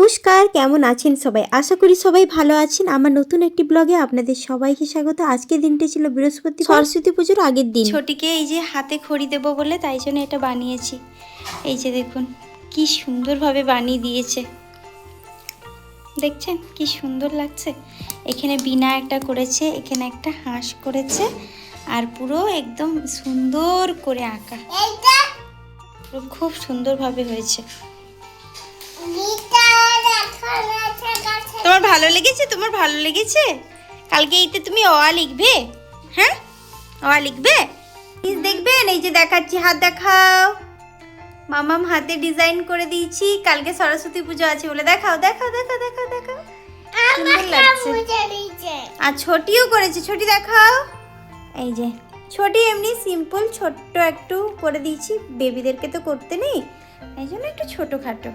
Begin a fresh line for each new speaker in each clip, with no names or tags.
নমস্কার কেমন আছেন সবাই? আশা করি সবাই ভালো আছেন। আমার নতুন একটি ব্লগে আপনাদের সবাইকে স্বাগত। আজকের দিনটি ছিল বৃহস্পতি সরস্বতী পুজোর আগের দিন। ছোটিকে এই যে হাতে খড়ি দেবো বলে তাই জন্য এটা বানিয়েছি। এই যে দেখুন কি সুন্দরভাবে বানিয়ে দিয়েছে। দেখছেন কি সুন্দর লাগছে? এখানে বিনা একটা করেছে এখানে একটা হাঁস করেছে আর পুরো একদম সুন্দর করে আঁকা। খুব সুন্দরভাবে হয়েছে। তোমার ভালো লেগেছে? তোমার ভালো লেগেছে? কালকে এইতে তুমি অ লিখবে? হ্যাঁ? অ লিখবে? প্লিজ দেখবেন এই যে দেখাচ্ছি হাত দেখাও। মামাম হাতে ডিজাইন করে দিয়েছি। কালকে সরস্বতী পুজো আছে বলে দেখাও দেখাও দেখাও দেখাও দেখাও। সুন্দর লাগছে। আর ছোটিও করেছে ছোটি দেখাও। এই যে ছোটি এমনি সিম্পল ছোট্ট একটু করে দিয়েছি। বেবিদেরকে তো করতে নেই। এই জন্য একটু ছোটোখাটো।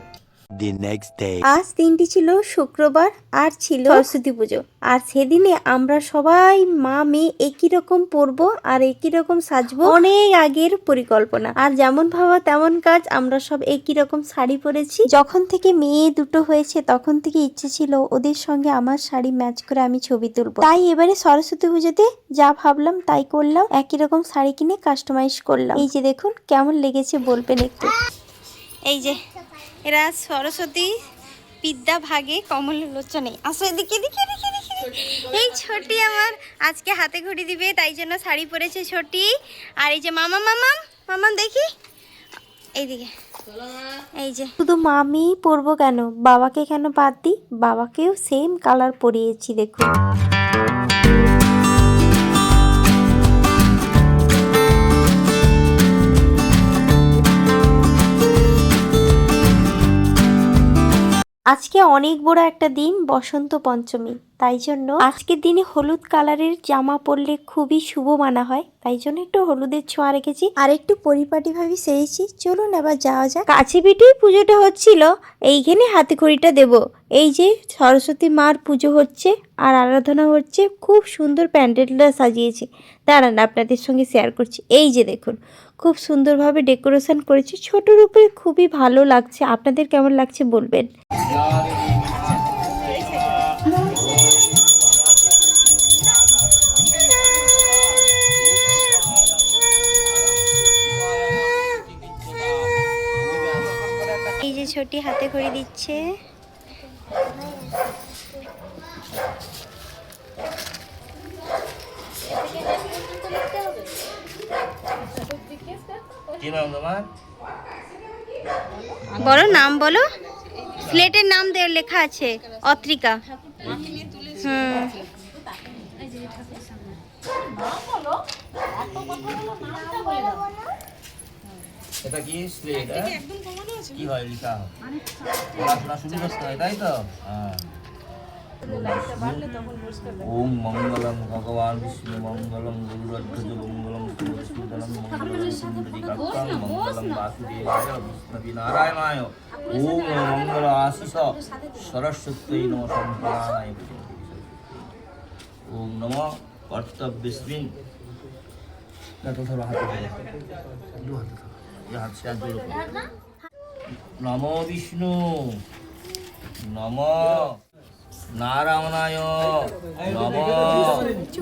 The next day.
আজ দিনটি ছিল শুক্রবার আর ছিল সরস্বতী পুজো। আর সেদিনে আমরা সবাই মা মেয়ে একই রকম পরবো আর একই রকম সাজবো। অনেক আগের পরিকল্পনা। আর যেমন ভাবা তেমন কাজ আমরা সব একই রকম শাড়ি পরেছি। যখন থেকে মেয়ে দুটো হয়েছে তখন থেকে ইচ্ছে ছিল ওদের সঙ্গে আমার শাড়ি ম্যাচ করে আমি ছবি তুলবো। তাই এবারে সরস্বতী পুজোতে যা ভাবলাম তাই করলাম। একই রকম শাড়ি কিনে কাস্টমাইজ করলাম। এই যে দেখুন কেমন লেগেছে বলবেন একটু। এই যে এরা সরস্বতী, বিদ্যা ভাগে কমল লোচনে। আসো এদিকে এদিকে এই ছোটি আমার আজকে হাতে ঘড়ি দিবে, তাই জন্য শাড়ি পরেছে ছোটি আর এই যে মামা মামা মামা দেখি। এইদিকে। এই যে। শুধু মামি পরবো কেন? বাবাকে কেন বাদ দিই? বাবাকেও সেম কালার পরিয়েছি, দেখুন। আজকে অনেক বড় একটা দিন, বসন্ত পঞ্চমী। তাই জন্য আজকের দিনে হলুদ কালারের জামা পরলে খুবই শুভ মানা হয়। তাই জন্য একটু হলুদের ছোঁয়া রেখেছি। আর একটু পরিপাটি ভাবে সেরেছি। চলুন আবার যাওয়া যাক। কাছে পিঠেই পুজোটা হচ্ছিল। এইখানে হাতে খড়িটা দেব। এই যে সরস্বতী মার পুজো হচ্ছে আর আরাধনা হচ্ছে। খুব সুন্দর প্যান্ডেলটা সাজিয়েছে। দাঁড়ান, আপনাদের সঙ্গে শেয়ার করছি। এই যে দেখুন খুব সুন্দরভাবে ডেকোরেশন করেছি। ছোটোর উপরে খুবই ভালো লাগছে। আপনাদের কেমন লাগছে বলবেন? ছোটি হাতে করে দিচ্ছে।
কি নাম তোমার?
বলো নাম বলো। স্লেটের নাম দেওয়ার লেখা আছে অত্রিকা। হুম।
এটা কি স্লেট কি হয় লিখা পড়াশোনা শুরু করতে হয় তাই তো? হ্যাঁ। ওম মঙ্গলম ভগবান বিষ্ণু মঙ্গলম গুরুরধ্বজ মঙ্গলম সুদর্শনম মঙ্গলম সুন্দরীকাত্তাং মঙ্গলম বাসুদেবায় বিষ্ণবী নারায়ণায় ওম মঙ্গল আশিস সরস্বত্যই নম সম্প্রাণায় ওম নম কর্তব্যস্মিন। নমো বিষ্ণু। নম। নারায়ণায় নম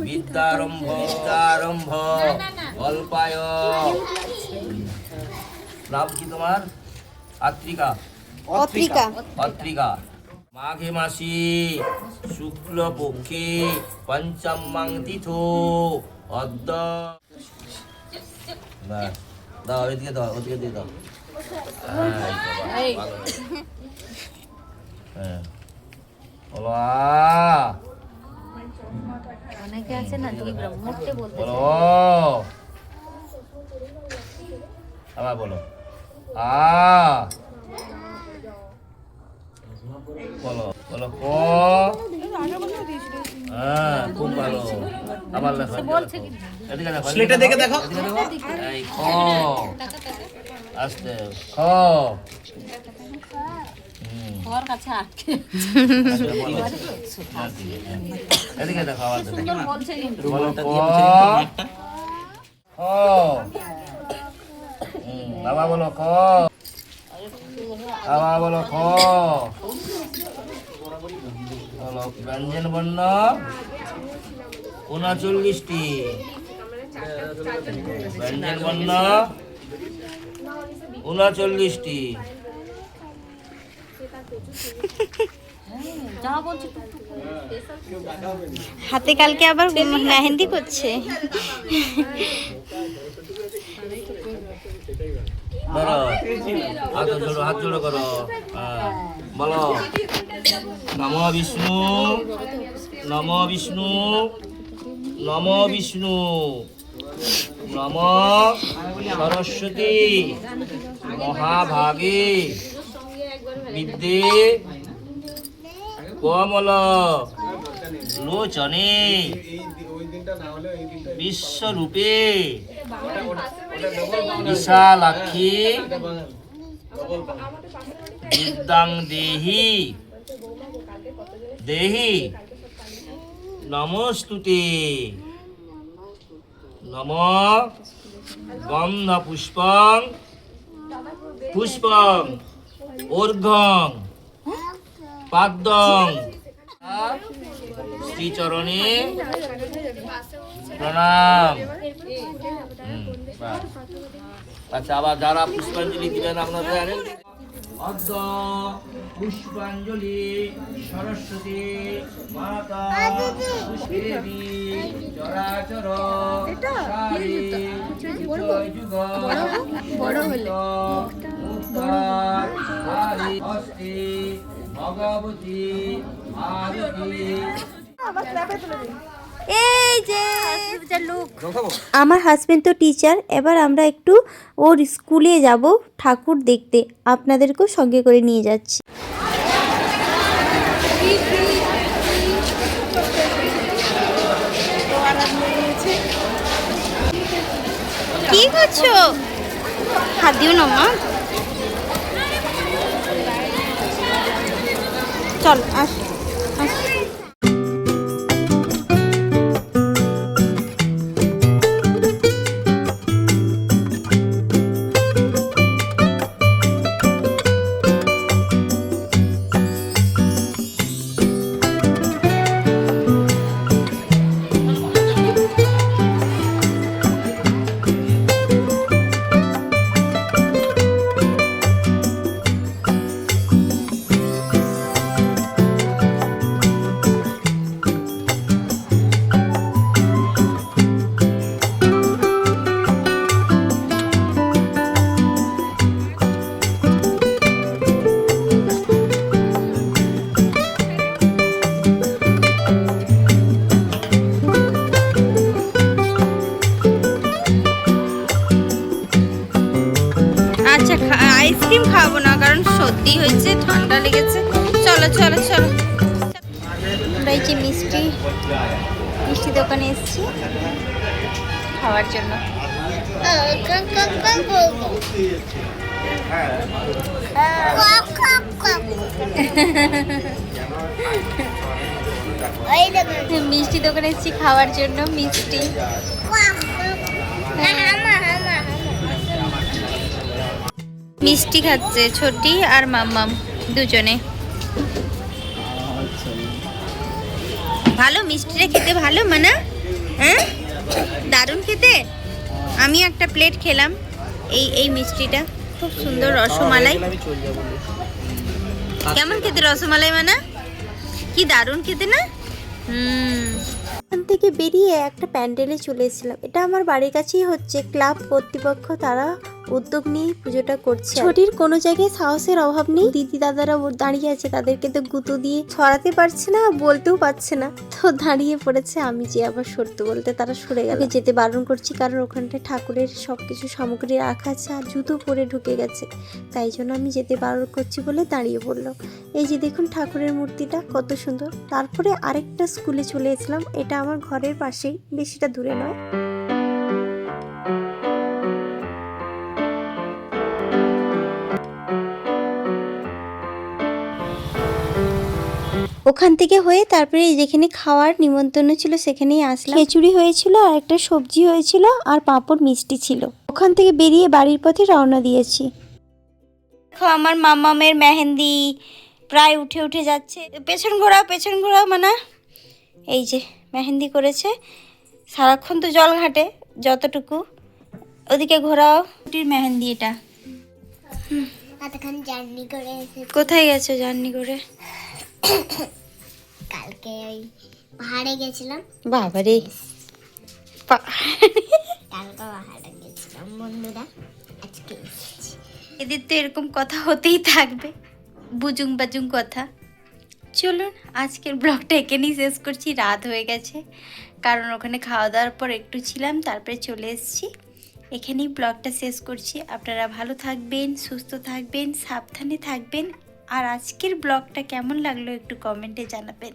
বিদ্যারম্ভ বিদ্যারম্ভ কল্পায় নাম কি তোমার আত্রিকা
অত্রিকা
পত্রিকা মাঘে মাসি শুক্ল পক্ষে পঞ্চমাং তিথো অদ্য দাও এদিকে দাও ওদিকে দিয়ে দাও হ্যাঁ, এই তো, বাহ, ভালো। হ্যাঁ বলো আ।
অনেকে আছে না দুই ব্রহ্মকে বলতে
বলো। আবার বলো। আ। বলো বলো ক। হ্যাঁ খুব ভালো। আবার লেখো স্লেটে দেখে দেখো এই খ। আস্তে খ।
ওর কাছে আটকে
এদিকে দেখো আবার দেখো
বলছে কিন্তু
বলো খ বাবা বলো ক বাবা বলো খ ব্যঞ্জন বর্ণ উনচল্লিশটি ব্যঞ্জন বর্ণ উনচল্লিশটি
হাতে কালকে আবার মেহেন্দি করছে।
হাত নম বিষ্ণু নম বিষ্ণু নম বিষ্ণু, নম সরস্বতী, মহাভাগে। বিদ্যে কমল লোচনে বিশ্বরূপে। বিশালাক্ষী বিদ্যাং দেহি দেহি। নমস্তুতে। নম। গন্ধ পুষ্পং পুষ্পং। ঊর্ধ্বং। পাদ্যং। শ্রীচরণে প্রণাম। আচ্ছা আবার যারা পুষ্পাঞ্জলি দিবেন আপনারা জানেন অদ্য পুষ্পাঞ্জলি সরস্বতী মাতা পুষ্পেবী চরাচর সারি যুগ বড় হলে। হস্তি ভগবতী আরতি
এই যে আমার হাজবেন্ড তো টিচার এবার আমরা একটু ওর স্কুলে যাব ঠাকুর দেখতে। আপনাদেরকেও সঙ্গে করে নিয়ে যাচ্ছি। কি করছ? হাত দিও না মা। চল আস আস মিষ্টি মিষ্টি দোকানে এসেছি খাওয়ার জন্য। মিষ্টি দোকানে এসেছি খাওয়ার জন্য মিষ্টি। মিষ্টি খাচ্ছে ছোটি আর মাম্মাম দুজনে। ভালো মিষ্টিটা খেতে ভালো মানা? হ্যাঁ? দারুণ খেতে? আমি একটা প্লেট খেলাম এই এই মিষ্টিটা। খুব সুন্দর রসমালাই। কেমন খেতে রসমালাই মানা? কি দারুণ খেতে না? হুম। থেকে বেরিয়ে একটা প্যান্ডেলে চলে এসেছিলাম। এটা আমার বাড়ির কাছেই হচ্ছে। ক্লাব কর্তৃপক্ষ তারা উদ্যোগ নিয়ে পুজোটা করছে। ছটির কোনো জায়গায় সাহসের অভাব নেই। দিদি দাদারা দাঁড়িয়ে আছে, তাদেরকে তো গুঁতো দিয়ে ছড়াতে পারছে না, বলতেও পারছে না। তো দাঁড়িয়ে পড়েছে আমি যে আবার সরতে বলতে তারা সরে গেল। যেতে বারণ করছি কারণ ওখানটায় ঠাকুরের সবকিছু সামগ্রী রাখা আছে আর জুতো পরে ঢুকে গেছে। তাই জন্য আমি যেতে বারণ করছি বলে দাঁড়িয়ে পড়ল। এই যে দেখুন ঠাকুরের মূর্তিটা, কত সুন্দর। তারপরে আরেকটা স্কুলে চলে এসলাম এটা আমার ঘরের পাশেই, বেশিটা দূরে নয়। ওখান থেকে হয়ে তারপরে যেখানে খাওয়ার নিমন্ত্রণ ছিল সেখানেই আসলাম। খিচুড়ি হয়েছিল আর একটা সবজি হয়েছিল আর পাঁপড় মিষ্টি ছিল। ওখান থেকে বেরিয়ে বাড়ির পথে রওনা দিয়েছি। দেখো আমার মামামের মেহেন্দি প্রায় উঠে উঠে যাচ্ছে। পেছন ঘোরাও পেছন ঘোরাও মানে। এই যে মেহেন্দি করেছে। সারাক্ষণ তো জল ঘাটে যতটুকু। ওদিকে ঘোরাও। কুটির মেহেন্দি এটা।
জার্নি করে
কোথায় গেছো জার্নি করে?
কালকে ওই পাহাড়ে গেছিলাম।
বাবারে।
কালকে পাহাড়ে গেছিলাম বন্ধুরা। আজকে
এদের তো এরকম কথা হতেই থাকবে। বুজুং বাজুং কথা। চলুন আজকের ব্লগটা এখানেই শেষ করছি। রাত হয়ে গেছে। কারণ ওখানে খাওয়া দাওয়ার পর একটু ছিলাম তারপরে চলে এসেছি। এখানেই ব্লগটা শেষ করছি। আপনারা ভালো থাকবেন সুস্থ থাকবেন সাবধানে থাকবেন। আর আজকের ব্লগটা কেমন লাগল একটু কমেন্টে জানাবেন।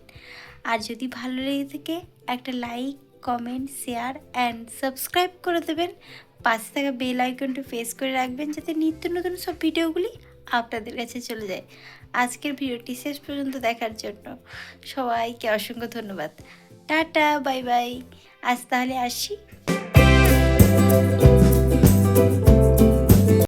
আর যদি ভালো লেগে থাকে, একটা like, comment, share and subscribe করে দেবেন। পাশে থাকা বেল আইকনটি প্রেস করে রাখবেন যাতে নিত্য নতুন সব ভিডিওগুলি আপনাদের কাছে চলে যায়। আজকের ভিডিওটি শেষ পর্যন্ত দেখার জন্য সবাইকে অসংখ্য ধন্যবাদ। Tata, bye bye. আজ তাহলে আসি।